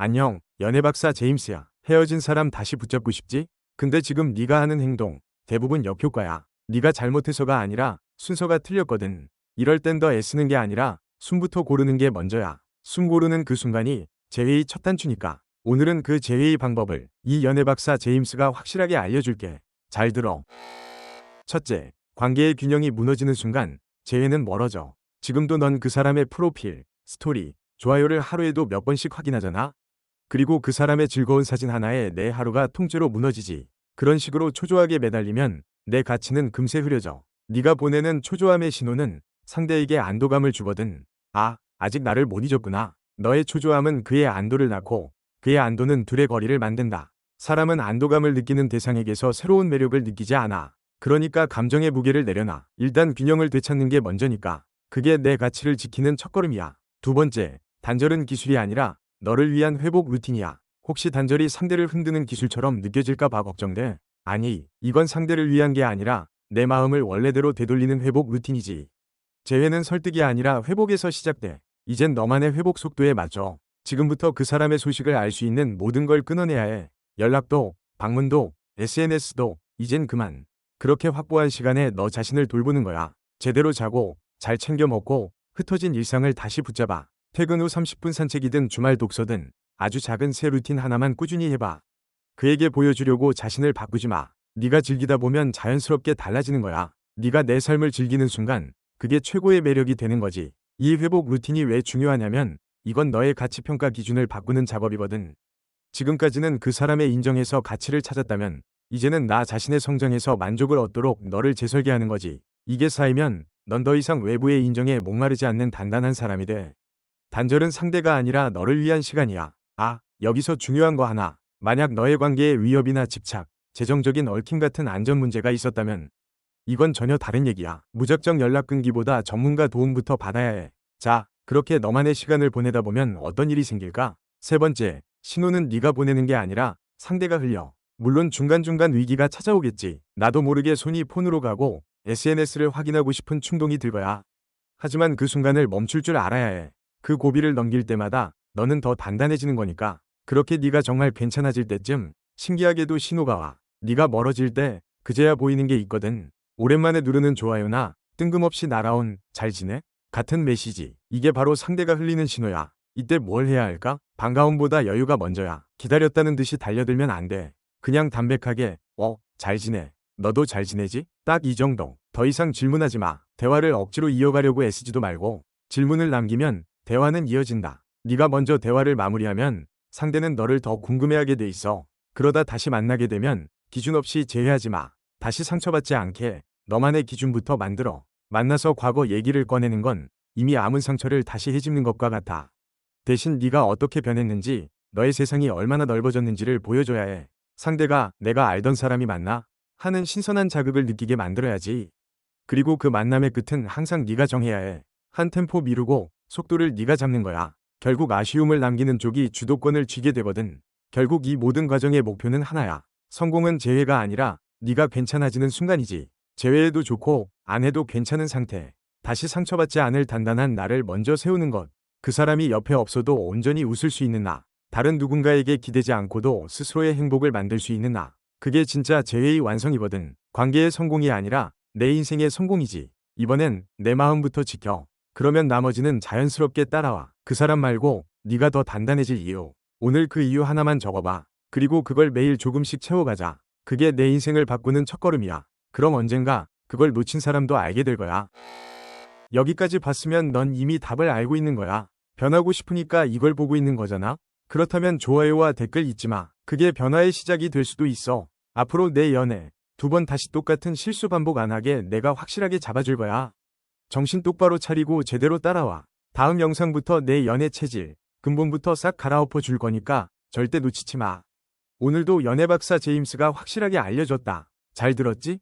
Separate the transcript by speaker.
Speaker 1: 안녕, 연애박사 제임스야. 헤어진 사람 다시 붙잡고 싶지? 근데 지금 네가 하는 행동 대부분 역효과야. 네가 잘못해서가 아니라 순서가 틀렸거든. 이럴 땐 더 애쓰는 게 아니라 숨부터 고르는 게 먼저야. 숨 고르는 그 순간이 제회의 첫 단추니까. 오늘은 그 제회의 방법을 이 연애박사 제임스가 확실하게 알려줄게. 잘 들어. 첫째, 관계의 균형이 무너지는 순간 재회는 멀어져. 지금도 넌 그 사람의 프로필, 스토리, 좋아요를 하루에도 몇 번씩 확인하잖아? 그리고 그 사람의 즐거운 사진 하나에 내 하루가 통째로 무너지지. 그런 식으로 초조하게 매달리면 내 가치는 금세 흐려져. 네가 보내는 초조함의 신호는 상대에게 안도감을 주거든. 아, 아직 나를 못 잊었구나. 너의 초조함은 그의 안도를 낳고 그의 안도는 둘의 거리를 만든다. 사람은 안도감을 느끼는 대상에게서 새로운 매력을 느끼지 않아. 그러니까 감정의 무게를 내려놔. 일단 균형을 되찾는 게 먼저니까. 그게 내 가치를 지키는 첫걸음이야. 두 번째, 단절은 기술이 아니라 너를 위한 회복 루틴이야. 혹시 단절이 상대를 흔드는 기술처럼 느껴질까 봐 걱정돼. 아니, 이건 상대를 위한 게 아니라 내 마음을 원래대로 되돌리는 회복 루틴이지. 재회는 설득이 아니라 회복에서 시작돼. 이젠 너만의 회복 속도에 맞춰. 지금부터 그 사람의 소식을 알 수 있는 모든 걸 끊어내야 해. 연락도, 방문도, SNS도, 이젠 그만. 그렇게 확보한 시간에 너 자신을 돌보는 거야. 제대로 자고, 잘 챙겨 먹고, 흩어진 일상을 다시 붙잡아. 퇴근 후 30분 산책이든 주말 독서든 아주 작은 새 루틴 하나만 꾸준히 해봐. 그에게 보여주려고 자신을 바꾸지 마. 네가 즐기다 보면 자연스럽게 달라지는 거야. 네가 내 삶을 즐기는 순간 그게 최고의 매력이 되는 거지. 이 회복 루틴이 왜 중요하냐면 이건 너의 가치 평가 기준을 바꾸는 작업이거든. 지금까지는 그 사람의 인정에서 가치를 찾았다면 이제는 나 자신의 성장에서 만족을 얻도록 너를 재설계하는 거지. 이게 쌓이면 넌 더 이상 외부의 인정에 목마르지 않는 단단한 사람이 돼. 단절은 상대가 아니라 너를 위한 시간이야. 아, 여기서 중요한 거 하나. 만약 너의 관계에 위협이나 집착, 재정적인 얽힘 같은 안전 문제가 있었다면 이건 전혀 다른 얘기야. 무작정 연락 끊기보다 전문가 도움부터 받아야 해. 자, 그렇게 너만의 시간을 보내다 보면 어떤 일이 생길까? 세 번째, 신호는 네가 보내는 게 아니라 상대가 흘려. 물론 중간중간 위기가 찾아오겠지. 나도 모르게 손이 폰으로 가고 SNS를 확인하고 싶은 충동이 들 거야. 하지만 그 순간을 멈출 줄 알아야 해. 그 고비를 넘길 때마다 너는 더 단단해지는 거니까. 그렇게 네가 정말 괜찮아질 때쯤 신기하게도 신호가 와. 네가 멀어질 때 그제야 보이는 게 있거든. 오랜만에 누르는 좋아요나 뜬금없이 날아온 잘 지내? 같은 메시지. 이게 바로 상대가 흘리는 신호야. 이때 뭘 해야 할까? 반가움보다 여유가 먼저야. 기다렸다는 듯이 달려들면 안 돼. 그냥 담백하게 어, 잘 지내. 너도 잘 지내지? 딱 이 정도. 더 이상 질문하지 마. 대화를 억지로 이어가려고 애쓰지도 말고 질문을 남기면 대화는 이어진다. 네가 먼저 대화를 마무리하면 상대는 너를 더 궁금해하게 돼 있어. 그러다 다시 만나게 되면 기준 없이 제외하지 마. 다시 상처받지 않게 너만의 기준부터 만들어. 만나서 과거 얘기를 꺼내는 건 이미 아문 상처를 다시 헤집는 것과 같아. 대신 네가 어떻게 변했는지, 너의 세상이 얼마나 넓어졌는지를 보여줘야 해. 상대가 내가 알던 사람이 맞나? 하는 신선한 자극을 느끼게 만들어야지. 그리고 그 만남의 끝은 항상 네가 정해야 해. 한 템포 미루고 속도를 네가 잡는 거야. 결국 아쉬움을 남기는 쪽이 주도권을 쥐게 되거든. 결국 이 모든 과정의 목표는 하나야. 성공은 재회가 아니라 네가 괜찮아지는 순간이지. 재회해도 좋고 안 해도 괜찮은 상태. 다시 상처받지 않을 단단한 나를 먼저 세우는 것. 그 사람이 옆에 없어도 온전히 웃을 수 있는 나. 다른 누군가에게 기대지 않고도 스스로의 행복을 만들 수 있는 나. 그게 진짜 재회의 완성이거든. 관계의 성공이 아니라 내 인생의 성공이지. 이번엔 내 마음부터 지켜. 그러면 나머지는 자연스럽게 따라와. 그 사람 말고 네가 더 단단해질 이유. 오늘 그 이유 하나만 적어봐. 그리고 그걸 매일 조금씩 채워가자. 그게 내 인생을 바꾸는 첫걸음이야. 그럼 언젠가 그걸 놓친 사람도 알게 될 거야. 여기까지 봤으면 넌 이미 답을 알고 있는 거야. 변하고 싶으니까 이걸 보고 있는 거잖아. 그렇다면 좋아요와 댓글 잊지 마. 그게 변화의 시작이 될 수도 있어. 앞으로 내 연애 두 번 다시 똑같은 실수 반복 안 하게 내가 확실하게 잡아줄 거야. 정신 똑바로 차리고 제대로 따라와. 다음 영상부터 내 연애 체질, 근본부터 싹 갈아엎어 줄 거니까 절대 놓치지 마. 오늘도 연애 박사 제임스가 확실하게 알려줬다. 잘 들었지?